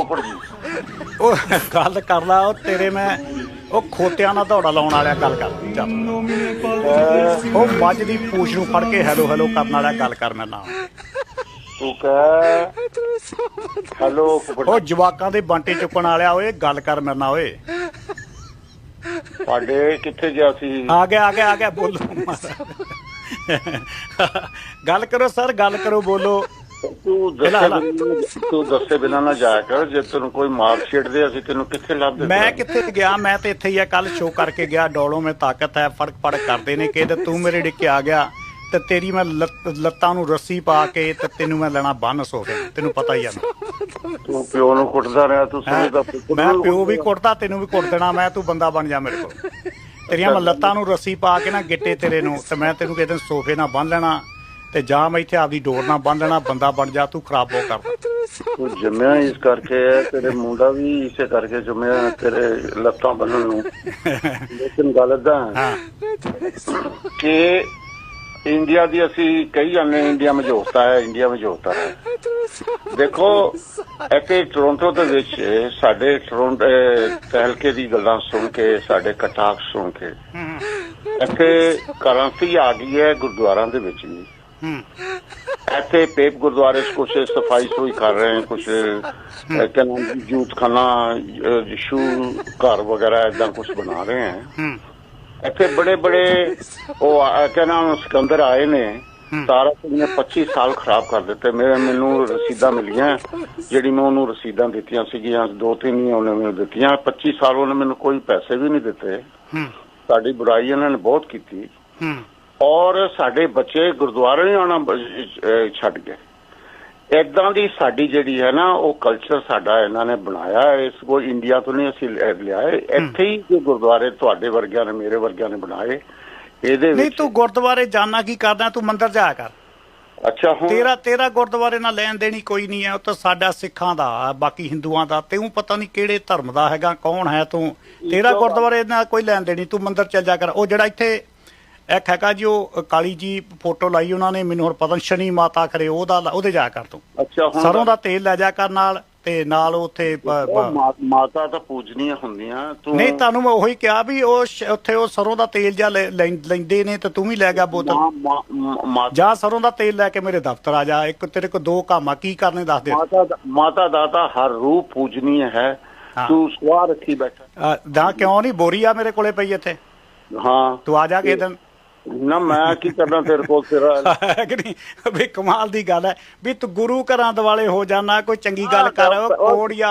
ਫੁੱਫੜ ਜੀ। ਉਹ ਗੱਲ ਕਰ ਲਾ ਉਹ ਤੇਰੇ ਮੈਂ ਉਹ ਖੋਤਿਆਂ ਨਾਲ ਦੌੜਾ ਲਾਉਣ ਵਾਲਿਆ ਗੱਲ ਕਰ ਚੱਲ। ਉਹ ਮੱਝ ਦੀ ਪੂਛ ਨੂੰ ਫੜ ਕੇ ਹੈਲੋ ਹੈਲੋ ਕਰਨ ਵਾਲਾ ਗੱਲ ਕਰ ਮੇਰੇ ਨਾਲ। ਤੂੰ ਕਹਿ ਹੈਲੋ ਫੁੱਫੜ ਉਹ ਜਵਾਕਾਂ ਦੇ ਬਾਂਟੇ ਚੁੱਕਣ ਵਾਲਿਆ ਓਏ ਗੱਲ ਕਰ ਮੇਰੇ ਨਾਲ ਓਏ। ਸਾਡੇ ਕਿੱਥੇ ਗਿਆ ਸੀ? ਆ ਗਿਆ ਆ ਗਿਆ ਆ ਗਿਆ ਬੋਲੋ। ਗੱਲ ਕਰੋ ਸਰ ਗੱਲ ਕਰੋ ਬੋਲੋ। ਤੂੰ ਹਿਲਾ। ਦੱਸੇ ਬਿਨਾਂ- ਤੂੰ ਦੱਸੇ ਬਿਨਾਂ ਨਾ ਜਾਇਆ ਕਰ। ਜੇ ਤੈਨੂੰ ਕੋਈ ਮਾਰ ਛੇੜਦੇ ਅਸੀਂ ਤੈਨੂੰ ਕਿੱਥੇ ਲੱਭਦੇ ਮੈਂ ਕਿੱਥੇ ਗਿਆ? ਮੈਂ ਤੇ ਇੱਥੇ ਹੀ ਆ। ਕੱਲ ਸ਼ੋਅ ਕਰਕੇ ਗਿਆ। ਡੋਲੋ ਮੈਂ ਤਾਕਤ ਹੈ ਫ਼ਰਕ ਫੜਕ ਕਰਦੇ ਨੇ ਕਿ ਤੇ ਤੂੰ ਮੇਰੇ ਡਿੱਕੇ ਆ ਗਿਆ। ਤੇ ਤੇਰੀ ਮੈਂ ਲੱਤ- ਲੱਤਾਂ ਨੂੰ ਰੱਸੀ ਪਾ ਕੇ ਤੇ ਤੈਨੂੰ ਮੈਂ ਲੈਣਾ ਬੰਨ ਸੋਫੇ ਤੈਨੂੰ ਪਤਾ ਹੀ ਆ ਤੂੰ ਪਿਓ ਨੂੰ ਕੁੱਟਦਾ ਰਿਹਾ ਤੂੰ ਹੈਂ? ਸਮਝਦਾ ਫੁੱਫੜ ਮੈਂ ਨੂੰ ਪਿਓ ਵੀ ਕੁੱਟਦਾ ਤੈਨੂੰ ਵੀ ਕੁੱਟ ਦੇਣਾ। ਮੈਂ ਤੂੰ ਬੰਦਾ ਬਣ ਜਾ ਮੇਰੇ ਕੋਲ। ਤੇਰੀਆਂ ਮੈਂ ਲੱਤਾਂ ਨੂੰ ਰੱਸੀ ਪਾ ਕੇ ਨਾ ਗਿੱਟੇ ਤੇਰੇ ਨੂੰ ਤੇ ਮੈਂ ਤੈਨੂੰ ਸੋਫੇ ਨਾਲ ਬੰਨ ਲੈਣਾ। ਤੇ ਜਾਂ ਮੈਂ ਇੱਥੇ ਆਪਦੀ ਡੋਰ ਨਾਲ ਬੰਨ ਲੈਣਾ ਬੰਦਾ ਬਣ ਜਾ ਤੂੰ ਖਰਾਬ ਹੋ ਕਰਦਾ। ਤੂੰ ਜੰਮਿਆ ਇਸ ਕਰਕੇ ਹੈ ਤੇਰੇ ਮੁੰਡਾ ਵੀ ਇਸੇ ਕਰਕੇ ਜੰਮਿਆ ਤੇਰੇ ਲੱਤਾਂ ਬੰਨਣ ਨੂੰ। ਲੇਕਿਨ ਗੱਲ ਹਾਂ ਕਿ ਇੰਡੀਆ ਦੀ ਅਸੀਂ ਕਹੀ ਜਾਂਦੇ ਇੰਡੀਆ ਵਿੱਚ ਹੋਤਾ ਹੈ ਇੰਡੀਆ ਵਿੱਚ ਹੋਤਾ ਹੈ। ਦੇਖੋ ਇੱਥੇ ਟੋਰਾਂਟੋ ਦੇ ਵਿੱਚ ਸਾਡੇ ਟੋਰਾਂਟੋ ਤਹਿਲਕੇ ਦੀ ਗੱਲਾਂ ਸੁਣ ਕੇ ਸਾਡੇ ਕਟਾਕ ਸੁਣ ਕੇ ਇੱਥੇ ਕਰੰਸੀ ਆ ਗਈ ਹੈ ਗੁਰਦੁਆਰਾਂ ਦੇ ਵਿੱਚ ਵੀ। ਹੂੰ ਇੱਥੇ ਪੇਪ ਗੁਰਦੁਆਰੇ 'ਚ ਕੁਛ ਸਫਾਈ ਸੁਈ ਕਰ ਰਹੇ ਹਨ ਕੁਛ ਅਹ, क्या नाम है, जूत खाना अह, शू घर वगैरह इदा कुछ बना रहे हैं ਹੂੰ ਇੱਥੇ ਬੜੇ ਬੜੇ ਉਹ ਆ- ਕਿਆ ਨਾਮ ਸਿਕੰਦਰ ਆਏ ਨੇ ਸਾਰਾ ਕੁਝ ਨੇ 25 ਸਾਲ ਖਰਾਬ ਕਰ ਦਿੱਤੇ ਮੇਰੇ ਮੈਨੂੰ ਰਸੀਦਾਂ ਮਿਲੀਆਂ ਜਿਹੜੀ ਮੈਂ ਉਹਨੂੰ ਰਸੀਦਾਂ ਦਿੱਤੀਆਂ ਸੀਗੀਆਂ ਦੋ ਤਿੰਨ ਹੀ ਉਹਨੇ ਮੈਨੂੰ ਦਿੱਤੀਆਂ 25 ਸਾਲ ਉਹਨੇ ਮੈਨੂੰ ਕੋਈ ਪੈਸੇ ਵੀ ਨਹੀਂ ਦਿੱਤੇ ਹੂੰ ਸਾਡੀ ਬੁਰਾਈ ਇਹਨਾਂ ਨੇ ਬਹੁਤ ਕੀਤੀ ਹੂੰ ਔਰ ਸਾਡੇ ਬੱਚੇ ਗੁਰਦੁਆਰੇ ਨਹੀਂ ਆਉਣਾ ਛੱਡ ਗਏ। ਇਦਾਂ ਦੀ ਸਾਡੀ ਜਿਹੜੀ ਹੈ ਨਾ ਉਹ ਕਲਚਰ ਸਾਡਾ ਇਹਨਾਂ ਨੇ ਬਣਾਇਆ ਇਸ ਕੋ ਇੰਡੀਆ ਤੋਂ ਨਹੀਂ ਅਸੀਂ ਲੈ- ਲਿਆ ਇੱਥੇ ਹੀ ਜੋ ਗੁਰਦੁਆਰੇ ਤੁਹਾਡੇ ਵਰਗਿਆਂ ਨੇ ਮੇਰੇ ਵਰਗਿਆਂ ਨੇ ਬਣਾਏ ਇਹਦੇ ਨਹੀਂ ਵਿੱਚ ਤੂੰ ਗੁਰਦੁਆਰੇ ਜਾਣਾ ਕੀ ਕਰਦਾ ਤੂੰ ਮੰਦਰ ਜਾਇਆ ਕਰ। ਅੱਛਾ ਹੁਣ ਤੇਰਾ ਤੇਰਾ ਗੁਰਦੁਆਰੇ ਨਾਲ ਲੈਣ ਦੇਣੀ ਕੋਈ ਨਹੀਂ ਹੈ ਉਹ ਤਾਂ ਸਾਡਾ ਸਿੱਖਾਂ ਦਾ ਬਾਕੀ ਹਿੰਦੂਆਂ ਦਾ। ਤੈਨੂੰ ਪਤਾ ਨਹੀਂ ਕਿਹੜੇ ਧਰਮ ਦਾ ਹੈਗਾ ਕੌਣ ਹੈ ਤੂੰ। ਤੇਰਾ ਗੁਰਦੁਆਰੇ ਨਾਲ ਕੋਈ ਲੈਣ ਦੇਣੀ ਤੂੰ ਮੰਦਰ ਚੱਲ ਜਾ ਕਰ। ਉਹ ਜਿਹੜਾ ਇੱਥੇ ਇੱਕ ਹੈਗਾ ਜੀ ਉਹ ਕਾਲੀ ਜੀ ਫੋਟੋ ਲਾਈ ਉਹਨਾਂ ਨੇ ਮੈਨੂੰ ਹੁਣ ਪਤਾ ਸ਼ਨੀ ਮਾਤਾ ਕਰੇ ਉਹਦਾ ਉਹਦੇ ਜਾ ਕਰ ਤੂੰ। ਅੱਛਾ ਹੁਣ ਸਰੋਂ ਦਾ ਤੇਲ ਲੈ ਜਾ ਕਰ ਨਾਲ ਤੇ ਨਾਲ ਉੱਥੇ ਮਾਤਾ ਤਾਂ ਪੂਜਨੀਆਂ ਹੁੰਦੀਆਂ ਤੂੰ ਨਹੀਂ ਤੁਹਾਨੂੰ ਮੈਂ ਉਹੀ ਕਿਹਾ ਵੀ ਉਹ ਉੱਥੇ ਉਹ ਸਰੋਂ ਦਾ ਤੇਲ ਜਾਂ ਲੈਂਦੇ ਨੇ ਤੇ ਤੂੰ ਵੀ ਲੈ ਗਿਆ ਬੋਤਲ। ਜਾ ਸਰੋਂ ਦਾ ਤੇਲ ਲੈ ਕੇ ਮੇਰੇ ਦਫ਼ਤਰ ਆ ਜਾ ਇੱਕ ਤੇਰੇ ਕੋ ਦੋ ਕੰਮ ਆ ਕੀ ਕਰਨੇ ਦੱਸ ਦੇ। ਮਾਤਾ ਮਾਤਾ ਦਾ ਤਾਂ ਹਰ ਰੂਪ ਪੂਜਨੀय ਹੈ। ਤੂੰ ਸਵਾਰ ਰੱਖੀ ਬੈਠਾ। ਦਾ ਕਿਉਂ ਨਹੀਂ ਬੋਰੀ ਆ ਮੇਰੇ ਕੋਲੇ ਪਈ ਇੱਥੇ। ਹਾਂ। ਤੂੰ ਆ ਜਾ ਕੇ ਦਿਨ। ਨਾ ਮੈਂ ਕੀ ਕਰਨਾ ਤੇਰੇ ਕੋਲ ਤੇਰਾ ਹੈ ਕਿ ਨਹੀਂ? ਵੀ ਕਮਾਲ ਦੀ ਗੱਲ ਹੈ। ਵੀ ਤੂੰ ਗੁਰੂ ਘਰਾਂ ਦਿਵਾਲੇ ਹੋ ਜਾਣਾ ਕੋਈ ਚੰਗੀ ਗੱਲ ਕਰ ਉਹ- ਕੋੜੀਆ